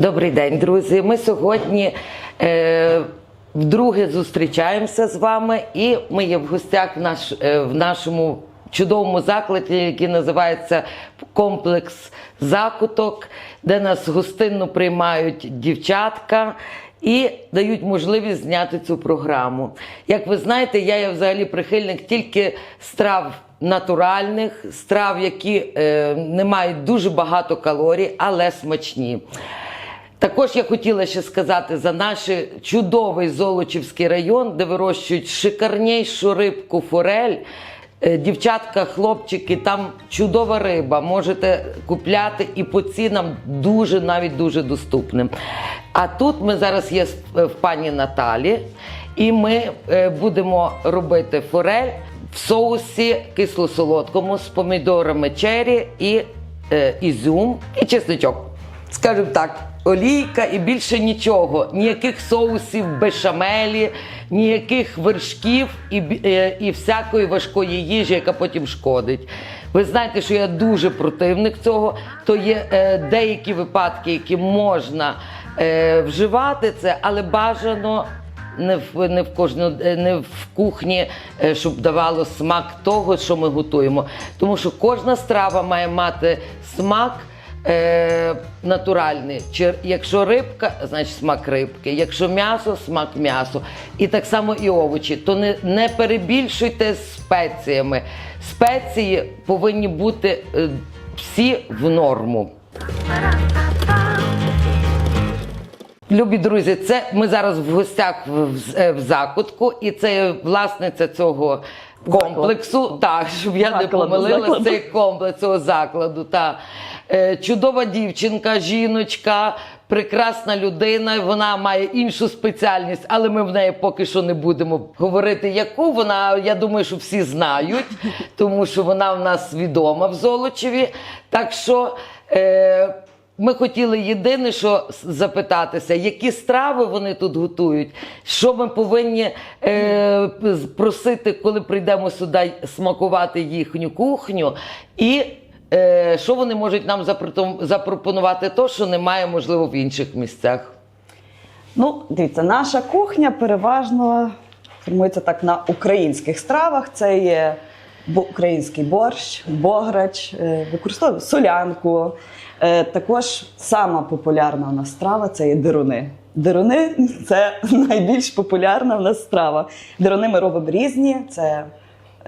Добрий день, друзі. Ми сьогодні е, вдруге зустрічаємося з вами, і ми є в гостях наш, е, в нашому чудовому закладі, який називається комплекс закуток, де нас гостинно приймають дівчатка. І дають можливість зняти цю програму. Як ви знаєте, я є взагалі прихильник тільки страв натуральних, страв, які е, не мають дуже багато калорій, але смачні. Також я хотіла ще сказати за наш чудовий Золочівський район, де вирощують шикарнішу рибку форель. Е, Дівчатка, хлопчики, там чудова риба. Можете купляти і по цінам дуже навіть дуже доступним. А тут ми зараз є в пані Наталі, і ми е, будемо робити форель в соусі кисло-солодкому з помідорами чері і е, ізюм і чесничок. Скажімо так, олійка і більше нічого. Ніяких соусів, бешамелі, ніяких вершків і, е, і всякої важкої їжі, яка потім шкодить. Ви знаєте, що я дуже противник цього. То є е, деякі випадки, які можна е, вживати це, але бажано не в не в кожну е, не в кухні, е, щоб давало смак того, що ми готуємо. Тому що кожна страва має мати смак. Е, натуральний. Якщо рибка, значить смак рибки. Якщо м'ясо, смак м'ясо. І так само і овочі. То не, не перебільшуйте спеціями. Спеції повинні бути е, всі в норму. Любі друзі, це ми зараз в гостях в, в, е, в закутку, і це власниця цього комплексу. Так, щоб я не помилила цей комплекс цього закладу. Та. Е, чудова дівчинка, жіночка, прекрасна людина. Вона має іншу спеціальність, але ми в неї поки що не будемо говорити, яку вона. Я думаю, що всі знають, тому що вона в нас відома в Золочеві. Так що. Е, ми хотіли єдине, що запитатися, які страви вони тут готують, що ми повинні е, просити, коли прийдемо сюди смакувати їхню кухню, і е, що вони можуть нам запропон- запропонувати, то, що немає, можливо, в інших місцях. Ну, дивіться, наша кухня переважно формується так на українських стравах. Це є український борщ, бограч, е, використовуємо солянку. Е, Також сама популярна у нас страва це є дируни. Дируни це найбільш популярна у нас страва. Дируни ми робимо різні. Це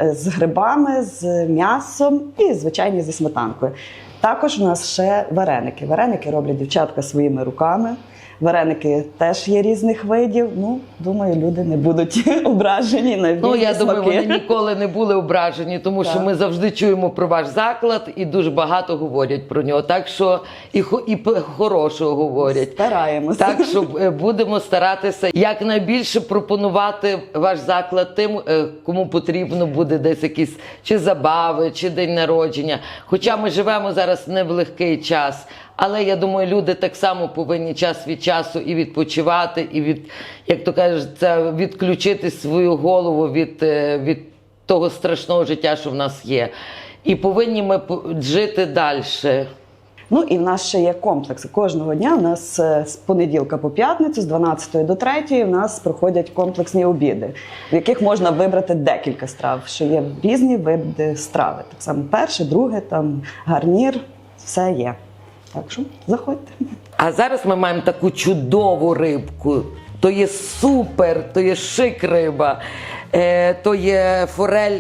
е, з грибами, з м'ясом і звичайні зі сметанкою. Також у нас ще вареники. Вареники роблять дівчатка своїми руками. Вареники теж є різних видів. Ну, думаю, люди не будуть ображені на Ну, я думаю, вони ніколи не були ображені, тому що ми завжди чуємо про ваш заклад і дуже багато говорять про нього. Так що і, і хорошого говорять. Стараємося. Так що е, будемо старатися якнайбільше пропонувати ваш заклад тим, е, кому потрібно буде десь якісь чи забави, чи день народження. Хоча ми живемо зараз не в легкий час. Але я думаю, люди так само повинні час від часу і відпочивати, і від, як то кажуть, це відключити свою голову від, е, від того страшного життя, що в нас є. І повинні ми жити далі. Ну і в нас ще є комплекси. Кожного дня у нас е, з понеділка по п'ятницю, з 12 до 3 в нас проходять комплексні обіди, в яких можна вибрати декілька страв, що є різні види страви. Так само перше, друге, там гарнір, все є. Так що заходьте. А зараз ми маємо таку чудову рибку. То є супер, то є шик риба, е, то є форель.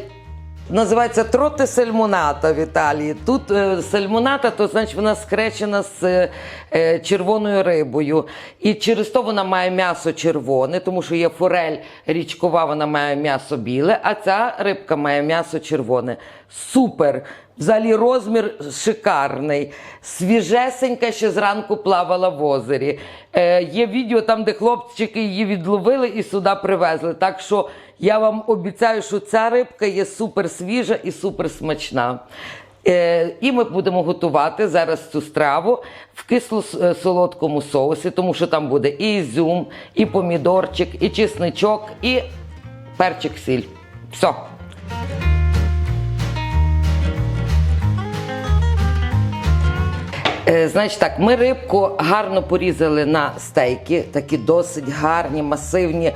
Називається троти сальмоната в Італії. Тут е, сальмоната, то значить вона скречена з е, червоною рибою. І через то вона має м'ясо червоне, тому що є форель річкова, вона має м'ясо біле, а ця рибка має м'ясо червоне. Супер! Взагалі розмір шикарний. Свіжесенька ще зранку плавала в озері. Е, є відео там, де хлопчики її відловили і сюди привезли. Так що я вам обіцяю, що ця рибка є супер свіжа і супер смачна. Е, і ми будемо готувати зараз цю страву в кисло-солодкому соусі, тому що там буде і ізюм, і помідорчик, і чесничок, і перчик сіль. Все. Значить так, ми рибку гарно порізали на стейки, такі досить гарні, масивні.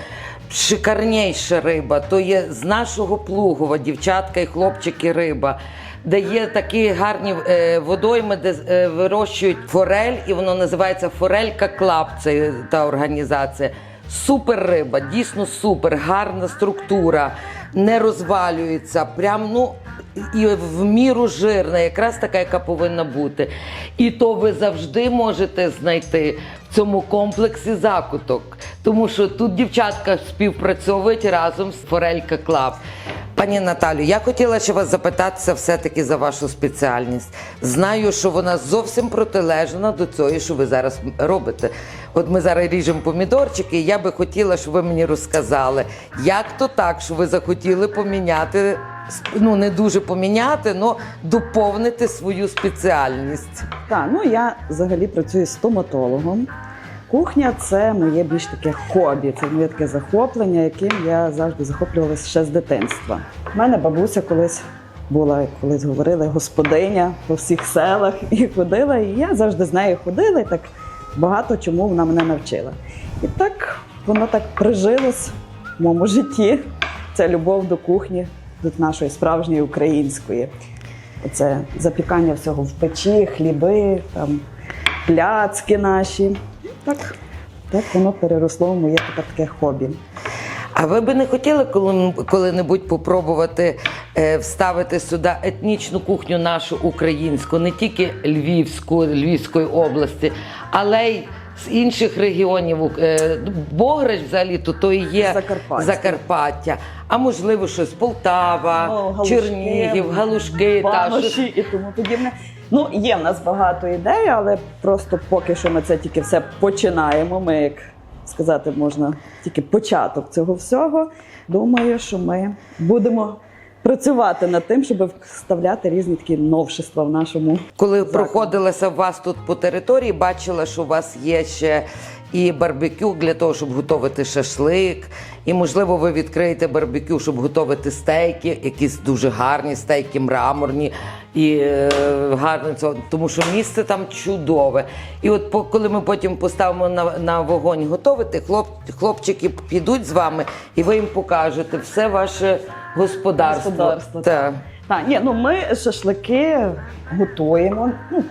Шикарніша риба, то є з нашого плугова, дівчатка і хлопчики риба, де є такі гарні е, водойми, де е, вирощують форель, і воно називається Форелька Клаб. Це та організація. Супер риба, дійсно супер, гарна структура, не розвалюється. Прям ну і в міру жирна, якраз така, яка повинна бути. І то ви завжди можете знайти в цьому комплексі закуток, тому що тут дівчатка співпрацьовують разом з Форелька Клаб. Пані Наталю, я хотіла ще вас запитатися все-таки за вашу спеціальність. Знаю, що вона зовсім протилежна до цього, що ви зараз робите. От ми зараз ріжемо помідорчики, і я би хотіла, щоб ви мені розказали, як то так, що ви захотіли поміняти, ну не дуже поміняти, але доповнити свою спеціальність. Так, ну я взагалі працюю стоматологом. Кухня це моє більш таке хобі, це моє таке захоплення, яким я завжди захоплювалася ще з дитинства. У мене бабуся колись була, як колись говорили, господиня по всіх селах і ходила. І я завжди з нею ходила, і так багато чому вона мене навчила. І так воно так прижилось в моєму житті. Це любов до кухні, до нашої справжньої української. Оце запікання всього в печі, хліби, там, пляцки наші. Так, так воно переросло в моє таке хобі. А ви би не хотіли коли- коли-небудь попробувати е, вставити сюди етнічну кухню нашу українську, не тільки Львівську, Львівської області, але й з інших регіонів. Е, Бограч взагалі то, то і є Закарпаття. Закарпаття. А можливо, щось Полтава, О, галушки, Чернігів, Галушки та щось. і тому подібне. Ну, є в нас багато ідей, але просто поки що ми це тільки все починаємо. Ми, як сказати, можна тільки початок цього всього. Думаю, що ми будемо працювати над тим, щоб вставляти різні такі новшества в нашому. Коли закладі. проходилася у вас тут по території, бачила, що у вас є ще і барбекю для того, щоб готувати шашлик. І, можливо, ви відкриєте барбекю, щоб готувати стейки, якісь дуже гарні стейки, мраморні і е, гарне цього, тому що місце там чудове. І от по- коли ми потім поставимо на, на вогонь готувати, хлоп, хлопчики підуть з вами, і ви їм покажете все ваше господарство. Господарство, Так, Так, ні, ну ми шашлики готуємо. Ну,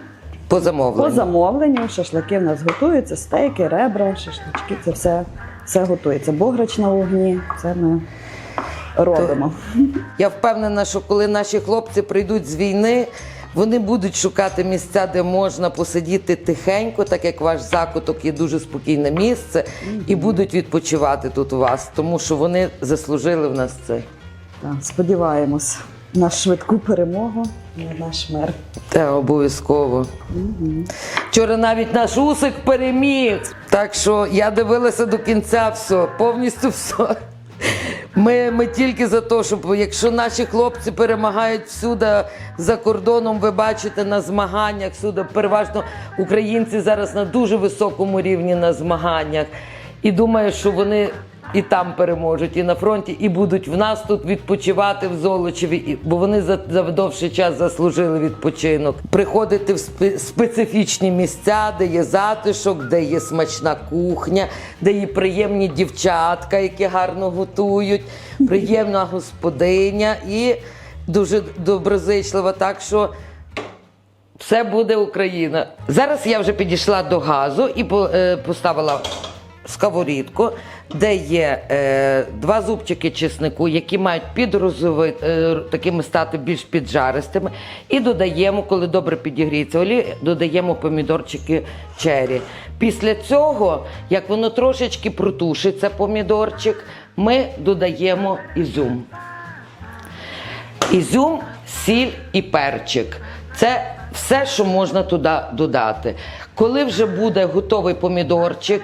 по замовленню. По замовленню шашлики в нас готуються, стейки, ребра, шашлички, це все, все готується. Бограч на вогні, це ми робимо. Я впевнена, що коли наші хлопці прийдуть з війни, вони будуть шукати місця, де можна посидіти тихенько, так як ваш закуток є дуже спокійне місце, і будуть відпочивати тут у вас, тому що вони заслужили в нас це. Так, сподіваємось на швидку перемогу, на наш мир. Та обов'язково. Вчора навіть наш усик переміг. Так що я дивилася до кінця все, повністю все. Ми, ми тільки за те, щоб якщо наші хлопці перемагають всюди за кордоном, ви бачите на змаганнях, всюди переважно українці зараз на дуже високому рівні на змаганнях. І думаю, що вони і там переможуть, і на фронті, і будуть в нас тут відпочивати в Золочеві, бо вони за, за час заслужили відпочинок. Приходити в спе- специфічні місця, де є затишок, де є смачна кухня, де є приємні дівчатка, які гарно готують, приємна господиня і дуже доброзичлива. Так що все буде Україна. Зараз я вже підійшла до газу і е, поставила сковорідку, де є е, два зубчики чеснику, які мають підрозови, е, такими стати більш піджаристими. І додаємо, коли добре підігріється олія, додаємо помідорчики чері. Після цього, як воно трошечки протушиться, помідорчик, ми додаємо ізюм. Ізюм, сіль і перчик. Це все, що можна туди додати. Коли вже буде готовий помідорчик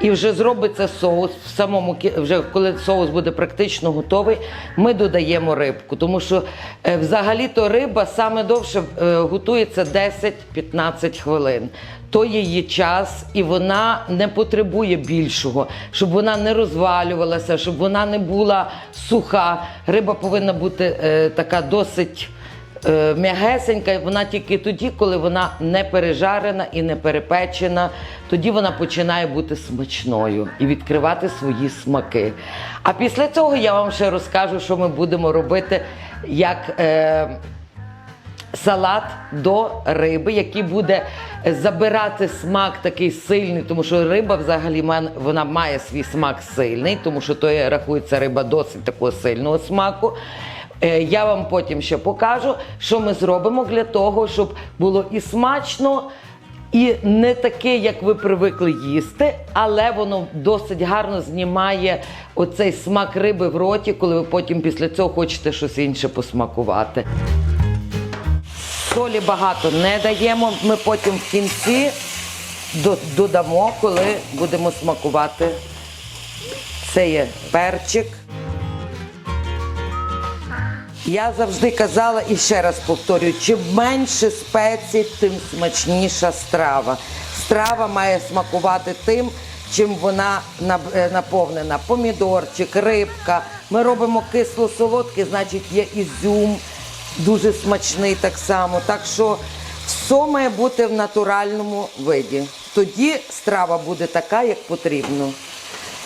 і вже зробиться соус, в самому вже коли соус буде практично готовий, ми додаємо рибку. Тому що е, взагалі-то риба саме довше е, готується 10-15 хвилин. То її час, і вона не потребує більшого, щоб вона не розвалювалася, щоб вона не була суха. Риба повинна бути е, така досить м'ягесенька, і вона тільки тоді, коли вона не пережарена і не перепечена, тоді вона починає бути смачною і відкривати свої смаки. А після цього я вам ще розкажу, що ми будемо робити як. Е, салат до риби, який буде забирати смак такий сильний, тому що риба взагалі вона має свій смак сильний, тому що то рахується риба досить такого сильного смаку. Е, Я вам потім ще покажу, що ми зробимо для того, щоб було і смачно, і не таке, як ви привикли їсти, але воно досить гарно знімає оцей смак риби в роті, коли ви потім після цього хочете щось інше посмакувати. Солі багато не даємо. Ми потім в кінці додамо, коли будемо смакувати. Це є перчик. Я завжди казала і ще раз повторюю: чим менше спецій, тим смачніша страва. Страва має смакувати тим, чим вона е, наповнена. Помідорчик, рибка. Ми робимо кисло-солодкий, значить є ізюм, дуже смачний так само. Так що все має бути в натуральному виді. Тоді страва буде така, як потрібно.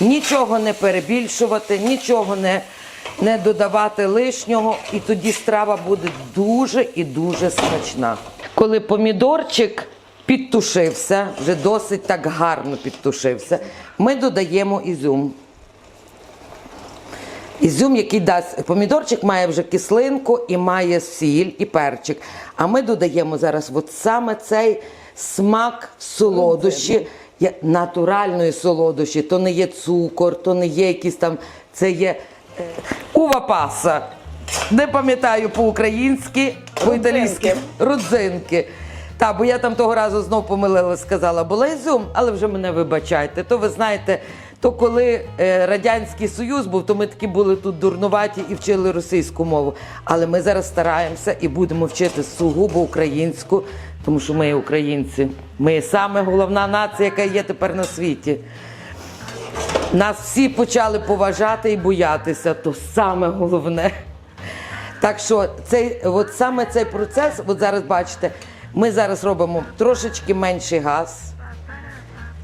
Нічого не перебільшувати, нічого не, не додавати лишнього, і тоді страва буде дуже і дуже смачна. Коли помідорчик підтушився, вже досить так гарно підтушився, ми додаємо ізюм. Ізюм, який дасть помідорчик, має вже кислинку і має сіль і перчик. А ми додаємо зараз от саме цей смак солодощі, натуральної солодощі. То не є цукор, то не є якісь там, це є е, ува паса. Не пам'ятаю по-українськи, по-італійськи родзинки. Та, бо я там того разу знов помилила, сказала, була ізюм, але вже мене вибачайте. То ви знаєте, то коли е, Радянський Союз був, то ми такі були тут дурнуваті і вчили російську мову. Але ми зараз стараємося і будемо вчити сугубо українську, тому що ми є українці. Ми є саме головна нація, яка є тепер на світі. Нас всі почали поважати і боятися, то саме головне. Так що цей, от саме цей процес, от зараз бачите, ми зараз робимо трошечки менший газ.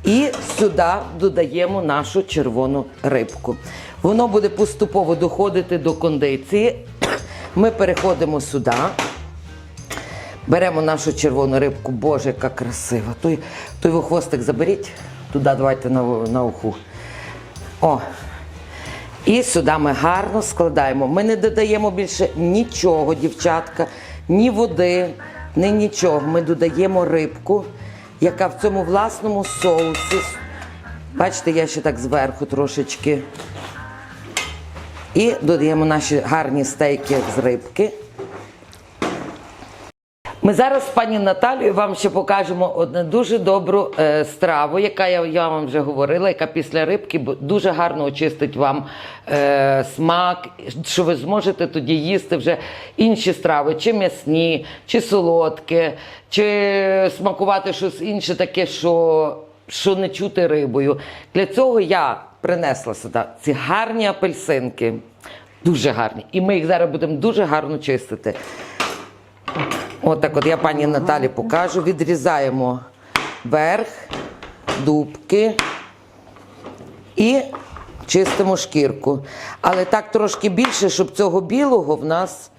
І сюди додаємо нашу червону рибку. Воно буде поступово доходити до кондиції. Ми переходимо сюди. Беремо нашу червону рибку. Боже, яка красива. Той, той хвостик заберіть. Туди давайте на, на уху. О. І сюди ми гарно складаємо. Ми не додаємо більше нічого, дівчатка, ні води, ні нічого. Ми додаємо рибку, яка в цьому власному соусі. Бачите, я ще так зверху трошечки. І додаємо наші гарні стейки з рибки. Ми зараз пані Наталією вам ще покажемо одну дуже добру е, страву, яка я, я вам вже говорила, яка після рибки дуже гарно очистить вам е, смак, що ви зможете тоді їсти вже інші страви, чи м'ясні, чи солодкі, чи смакувати щось інше таке, що, що не чути рибою. Для цього я принесла сюди ці гарні апельсинки. Дуже гарні. І ми їх зараз будемо дуже гарно чистити. Отак от я пані Наталі покажу. Відрізаємо верх, дубки і чистимо шкірку. Але так трошки більше, щоб цього білого в нас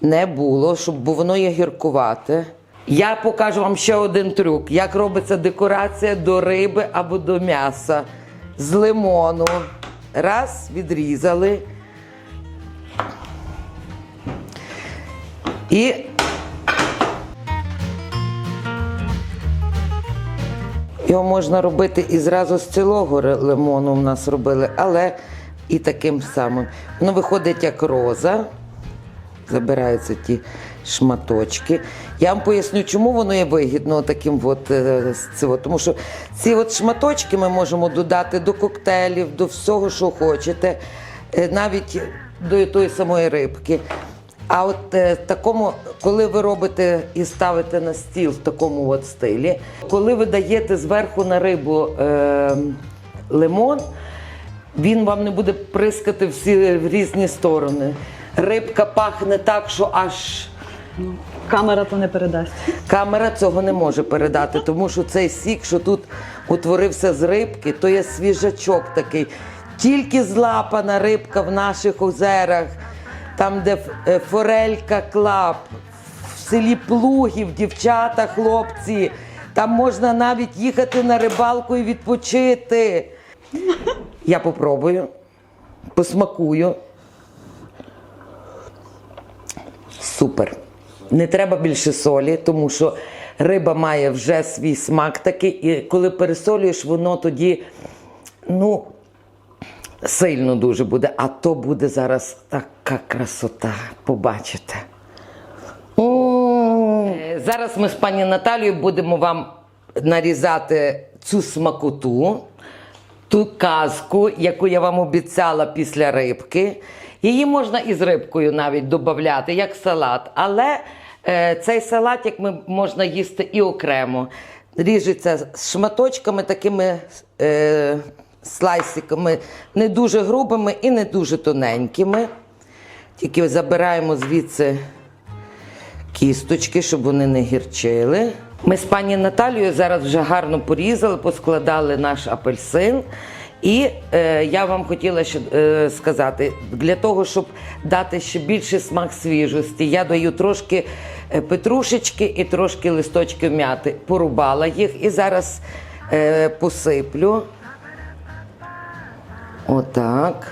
не було, щоб бо воно є гіркувате. Я покажу вам ще один трюк, як робиться декорація до риби або до м'яса з лимону. Раз, відрізали. І Його можна робити і зразу з цілого лимону в нас робили, але і таким самим. Воно виходить як роза. Забираються ті шматочки. Я вам поясню, чому воно є вигідно таким от, е. Тому що ці от шматочки ми можемо додати до коктейлів, до всього, що хочете, е, навіть до тої самої рибки. А от е, такому, коли ви робите і ставите на стіл в такому от стилі, коли ви даєте зверху на рибу е, лимон, він вам не буде прискати всі в різні сторони. Рибка пахне так, що аж Камера то не передасть. Камера цього не може передати, тому що цей сік, що тут утворився з рибки, то є свіжачок такий. Тільки злапана рибка в наших озерах, там, де е, форелька клап, в селі Плугів, дівчата, хлопці. Там можна навіть їхати на рибалку і відпочити. Я попробую, посмакую. Супер. Не треба більше солі, тому що риба має вже свій смак такий, і коли пересолюєш, воно тоді, ну, сильно дуже буде. А то буде зараз така красота. Побачите. Е, Зараз ми з пані Наталією будемо вам нарізати цю смакоту, ту казку, яку я вам обіцяла після рибки. Її можна із рибкою навіть додати, як салат. Але е, цей салатик ми можна їсти і окремо. Ріжеться шматочками, такими е, слайсиками, не дуже грубими і не дуже тоненькими. Тільки забираємо звідси кісточки, щоб вони не гірчили. Ми з пані Наталією зараз вже гарно порізали, поскладали наш апельсин. І е, я вам хотіла ще е, сказати, для того, щоб дати ще більше смак свіжості, я даю трошки е, петрушечки і трошки листочків м'яти. Порубала їх і зараз е, посиплю. Отак.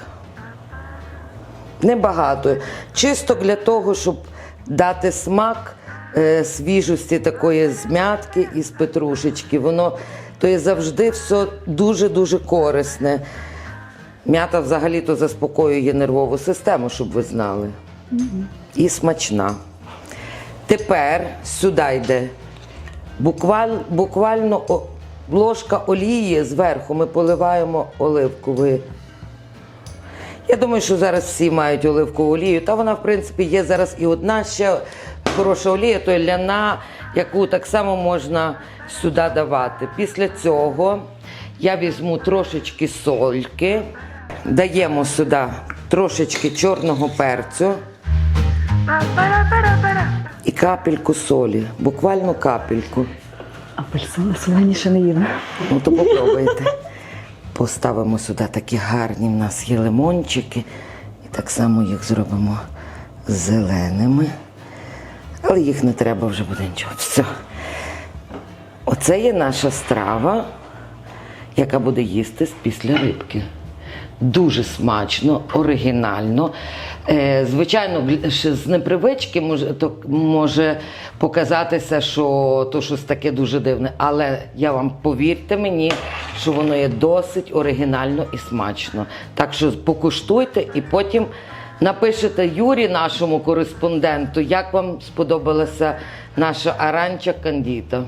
Небагато. Чисто для того, щоб дати смак е, свіжості такої з м'ятки і з петрушечки. Воно то є завжди все дуже-дуже корисне. М'ята взагалі-то заспокоює нервову систему, щоб ви знали. І смачна. Тепер сюди йде буквально, буквально ложка олії зверху ми поливаємо оливковою. Я думаю, що зараз всі мають оливкову олію. Та вона, в принципі, є зараз і одна ще хороша олія, то ляна, яку так само можна сюди давати. Після цього я візьму трошечки сольки, даємо сюди трошечки чорного перцю і капельку солі, буквально капельку. Апельсини солені ще не їла. Ну, то попробуйте. Поставимо сюди такі гарні в нас є лимончики. І так само їх зробимо зеленими. Але їх не треба вже буде нічого. Все. Оце є наша страва, яка буде їстись після рибки. Дуже смачно, оригінально. Е, звичайно, ще з непривички може, то може показатися, що то щось таке дуже дивне. Але я вам повірте мені, що воно є досить оригінально і смачно. Так що покуштуйте і потім напишете Юрі, нашому кореспонденту, як вам сподобалася наша аранча кандіта.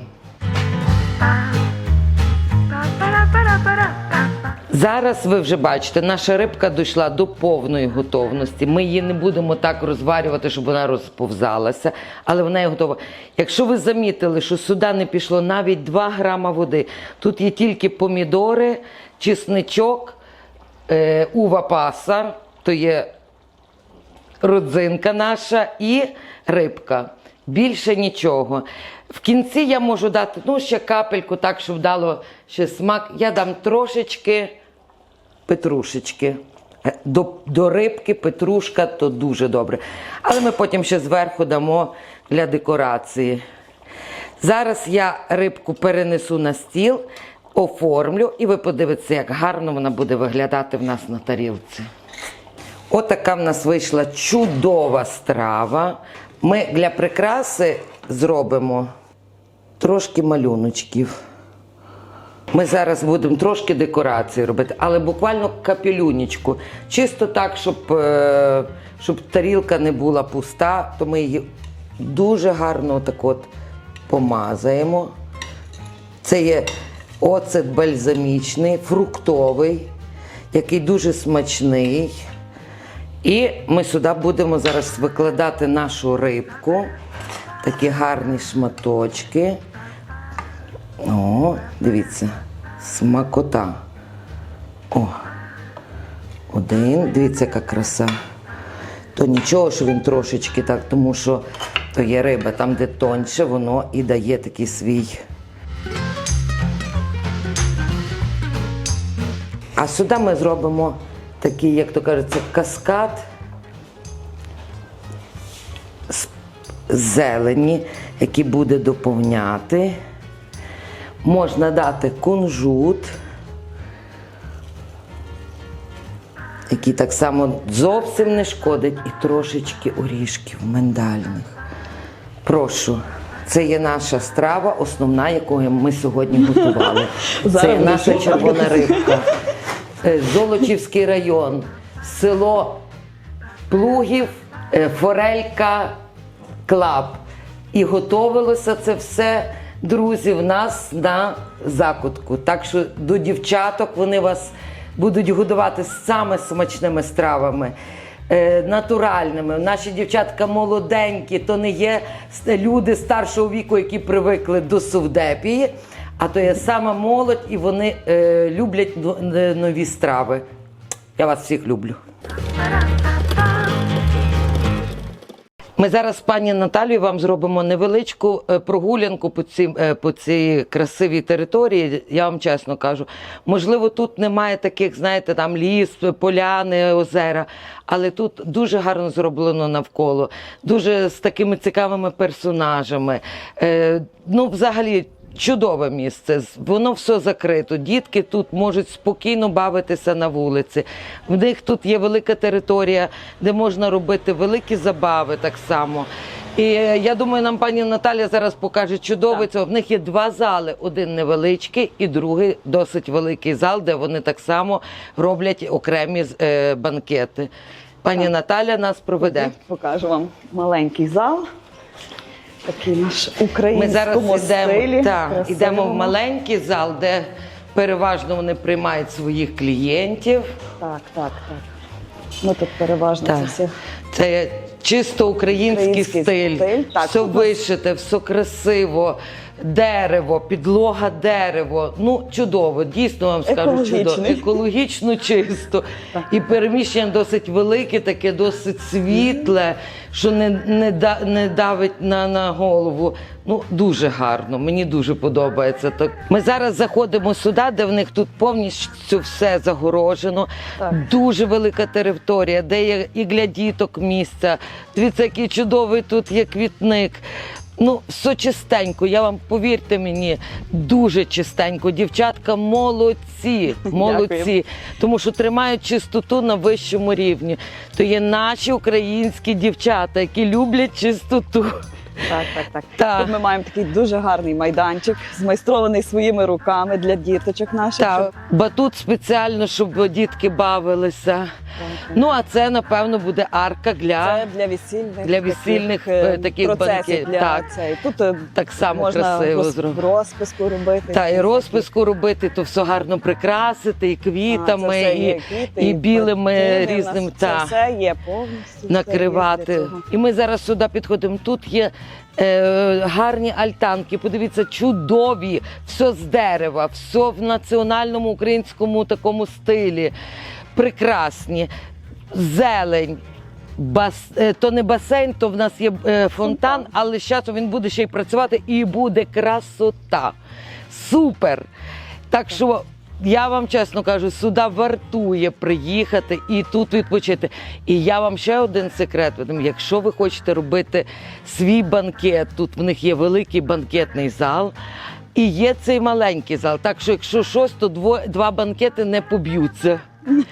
Зараз ви вже бачите, наша рибка дійшла до повної готовності. Ми її не будемо так розварювати, щоб вона розповзалася, але вона є готова. Якщо ви замітили, що сюди не пішло навіть 2 грама води, тут є тільки помідори, чесничок, е, ува паса, то є родзинка наша і рибка. Більше нічого. В кінці я можу дати ну, ще капельку, так, щоб дало ще смак. Я дам трошечки петрушечки. Е, До, до рибки петрушка то дуже добре. Але ми потім ще зверху дамо для декорації. Зараз я рибку перенесу на стіл, оформлю, і ви подивитеся, як гарно вона буде виглядати в нас на тарілці. Отака в нас вийшла чудова страва. Ми для прикраси зробимо трошки малюночків. Ми зараз будемо трошки декорації робити, але буквально капелюнічку. Чисто так, щоб, е, щоб тарілка не була пуста, то ми її дуже гарно так от помазаємо. Це є оцет бальзамічний, фруктовий, який дуже смачний. І ми сюди будемо зараз викладати нашу рибку. Такі гарні шматочки. О, дивіться, смакота. О, один, дивіться, яка краса. То нічого, що він трошечки так, тому що То є риба, там, де тоньше, воно і дає такий свій. А сюди ми зробимо такий, як то кажеться, каскад з зелені, який буде доповняти. Можна дати кунжут, який так само зовсім не шкодить, і трошечки орішків миндальних. Прошу. Це є наша страва, основна, якою ми сьогодні готували. Це є наша червона рибка. Е, Золочівський район, село Плугів, е, Форелька, Клаб. І готовилося це все, друзі, в нас на закутку. Так що до дівчаток вони вас будуть годувати саме смачними стравами. е, Натуральними. Наші дівчатка молоденькі, то не є люди старшого віку, які привикли до совдепії, а то є сама молодь, і вони е, люблять нові страви. Я вас всіх люблю. Ми зараз пані Наталією вам зробимо невеличку е, прогулянку по цій, е, по цій красивій території. Я вам чесно кажу. Можливо, тут немає таких, знаєте, там ліс, поляни, озера, але тут дуже гарно зроблено навколо, дуже з такими цікавими персонажами. Е, ну, взагалі. Чудове місце, воно все закрито. Дітки тут можуть спокійно бавитися на вулиці. В них тут є велика територія, де можна робити великі забави так само. І е, я думаю, нам пані Наталя зараз покаже чудове це. В них є два зали: один невеличкий і другий досить великий зал, де вони так само роблять окремі е, банкети. Пані Наталя нас проведе. Покажу вам маленький зал. Такий наш Ми українському зараз йдемо, так, йдемо в маленький зал, де переважно вони приймають своїх клієнтів. Так, так, так. Ми тут переважно це Так. все. Це чисто український, Український стиль. стиль, так. Все вишите, все красиво, дерево, підлога дерево. Ну, чудово, дійсно вам скажу чудово. Екологічно чисто. І переміщення досить велике, таке досить світле, що не, не, да, не давить на, на голову. Ну, дуже гарно, мені дуже подобається. Так. Ми зараз заходимо сюди, де в них тут повністю все загорожено. Так. Дуже велика територія, де є і для діток місця. Дивіться, який чудовий тут є квітник. Ну, все чистенько, я вам повірте мені, дуже чистенько. Дівчатка молодці, молодці, Дякую. тому що тримають чистоту на вищому рівні. То є наші українські дівчата, які люблять чистоту. Так, так, так. Так. Тут ми маємо такий дуже гарний майданчик, змайстрований своїми руками для діточок наших. Та щоб- батут спеціально, щоб дітки бавилися. Ну а це напевно буде арка для Це для весільних, Для весільних, таких, е, е, таких процесів. банкетів, Для так. цей. Тут е, так само можна красиво зробити. розписку робити. Та і розписку робити, то все гарно прикрасити, і квітами, все і, квіти, і білими різними Це та, все є повністю. все є накривати. І ми зараз сюди підходимо. Тут є е, гарні альтанки. Подивіться, чудові, все з дерева, все в національному українському такому стилі. Прекрасні. Зелень. Бас, е, то не басейн, то в нас є е, фонтан, але з часом він буде ще й працювати і буде красота. Супер! Так що я вам чесно кажу, сюди вартує приїхати і тут відпочити. І я вам ще один секрет видам. Якщо ви хочете робити свій банкет, тут в них є великий банкетний зал. І є цей маленький зал. Так що, якщо щось, то дво, два банкети не поб'ються.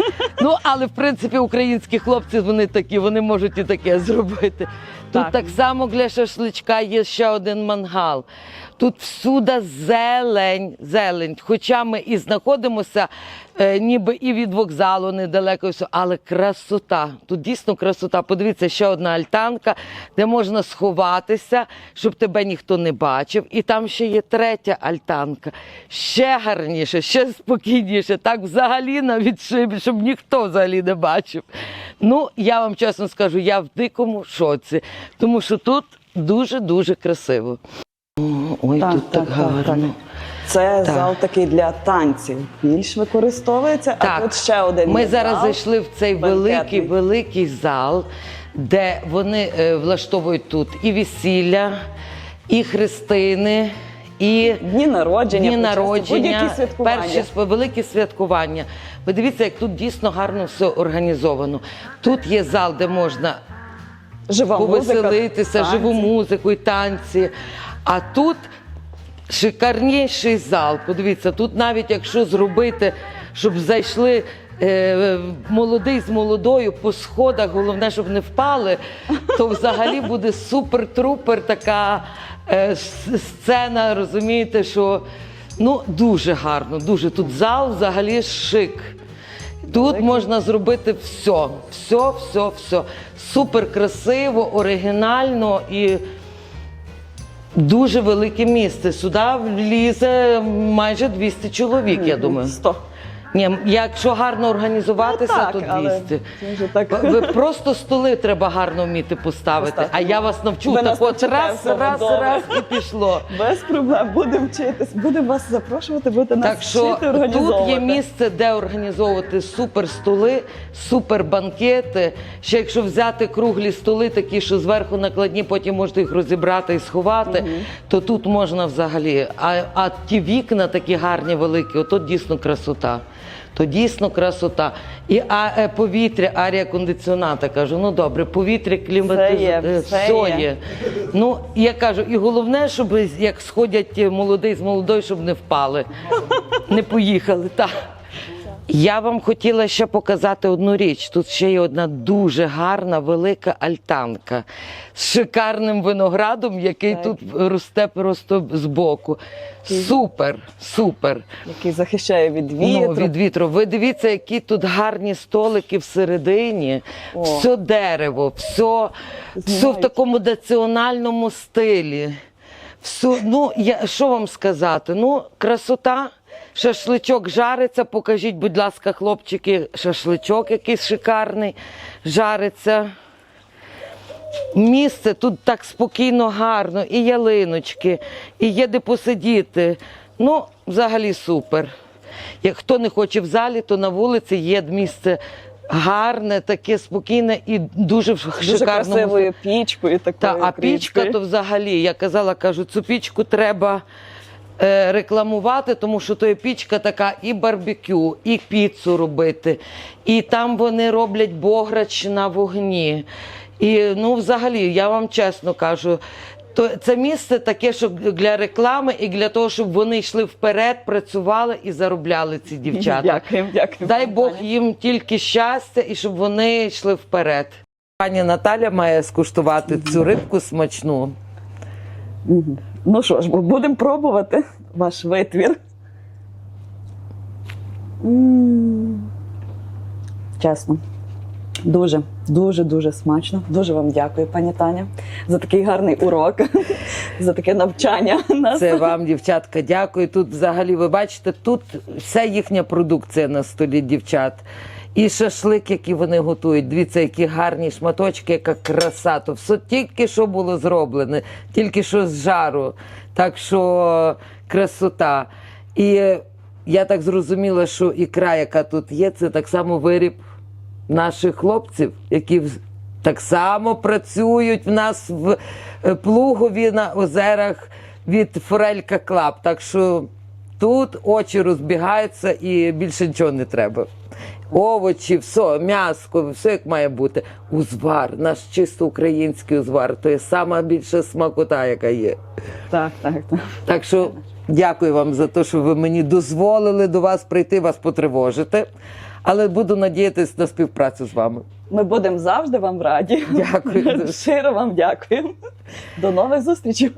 Ну, але в принципі українські хлопці вони такі, вони можуть і таке зробити. Тут так, Так. само для шашличка є ще один мангал. Тут всюди зелень, зелень. Хоча ми і знаходимося ніби і від вокзалу недалеко, але красота. Тут дійсно красота. Подивіться, ще одна альтанка, де можна сховатися, щоб тебе ніхто не бачив. І там ще є третя альтанка. Ще гарніше, ще спокійніше. Так взагалі навіть щоб, ніхто взагалі не бачив. Ну, я вам чесно скажу, я в дикому шоці, тому що тут дуже-дуже красиво. Ой, Так, тут так, так, так, гарно. Це Так. зал такий для танців. Більш використовується. Так. А тут ще один. Ми є зараз зал. зайшли в цей великий великий зал, де вони е, влаштовують тут і весілля, і хрестини, і Дні народження, дні народження, святкування. перші великі святкування. Ви дивіться, як тут дійсно гарно все організовано. Тут є зал, де можна Жива повеселитися, музика, живу музику і танці. А тут шикарніший зал. Подивіться, тут навіть якщо зробити, щоб зайшли. е, Молодий з молодою по сходах, головне, щоб не впали, то взагалі буде супер-трупер така е, сцена, розумієте, що ну дуже гарно, дуже тут зал взагалі шик. Тут можна зробити все, все, все, все. Супер красиво, оригінально і дуже велике місце. Сюди влізе майже 200 чоловік, я думаю. Сто. Ні, якщо гарно організуватися, Ну, так, то але 200. це вже так. Ви просто столи треба гарно вміти поставити. Поставити. А я вас навчу. Ви Так от раз, раз, добре. раз і пішло. Без проблем, будемо вчитись, будемо вас запрошувати, будете нас Так що вчити тут є місце, де організовувати супер столи, супер банкети. Ще якщо взяти круглі столи, такі, що зверху накладні, потім можете їх розібрати і сховати, то тут можна взагалі. А, а ті вікна такі гарні, великі, ото дійсно красота. То дійсно красота. І а, е, повітря, арія кондиціоната. Кажу, ну добре, повітря, кліматизація, Все є, все все є. є. Ну, я кажу, і головне, щоб як сходять молодий з молодою, щоб не впали, не поїхали. Так. Я вам хотіла ще показати одну річ. Тут ще є одна дуже гарна велика альтанка з шикарним виноградом, який Так. тут росте просто збоку. Супер, супер. Який захищає від вітру. Ну, від вітру. Ви дивіться, які тут гарні столики всередині, О. все дерево, все, все в такому національному стилі. Все, ну, я, що вам сказати? Ну, красота. Шашличок жариться. Покажіть, будь ласка, хлопчики, шашличок якийсь шикарний жариться. Місце тут так спокійно, гарно, і ялиночки, і є де посидіти. Ну, взагалі супер. Як хто не хоче в залі, то на вулиці є місце гарне, таке спокійне і дуже в Дуже красивою пічкою та, а пічка то взагалі, я казала, кажу, цю пічку треба рекламувати, тому що то є пічка така і барбекю, і піцу робити, і там вони роблять бограч на вогні. І ну, взагалі, я вам чесно кажу. То це місце таке, щоб для реклами і для того, щоб вони йшли вперед, працювали і заробляли ці дівчата. Дякуємо, дякуємо. Дай Бог їм тільки щастя і щоб вони йшли вперед. Пані Наталя має скуштувати цю рибку смачну. Ну що ж, будемо пробувати ваш витвір. Чесно. Дуже, дуже, дуже смачно. Дуже вам дякую, пані Таня, за такий гарний урок, за таке навчання нас. Це вам, дівчатка, дякую. Тут взагалі, ви бачите, тут вся їхня продукція на столі дівчат. І шашлик, який вони готують. Дивіться, які гарні шматочки, яка краса. То все тільки що було зроблене, тільки що з жару. Так що красота. І я так зрозуміла, що ікра, яка тут є, це так само виріб наших хлопців, які так само працюють в нас в е, Плугові на озерах від Форелька Клаб. Так що тут очі розбігаються і більше нічого не треба. Овочі, все, м'яско, все як має бути. Узвар, наш чисто український узвар, то є сама більша смакота, яка є. Так, так, так. Так що дякую вам за те, що ви мені дозволили до вас прийти, вас потривожити. Але буду надіятися на співпрацю з вами. Ми будемо завжди вам раді. Дякую. Щиро вам дякую. До нових зустрічей.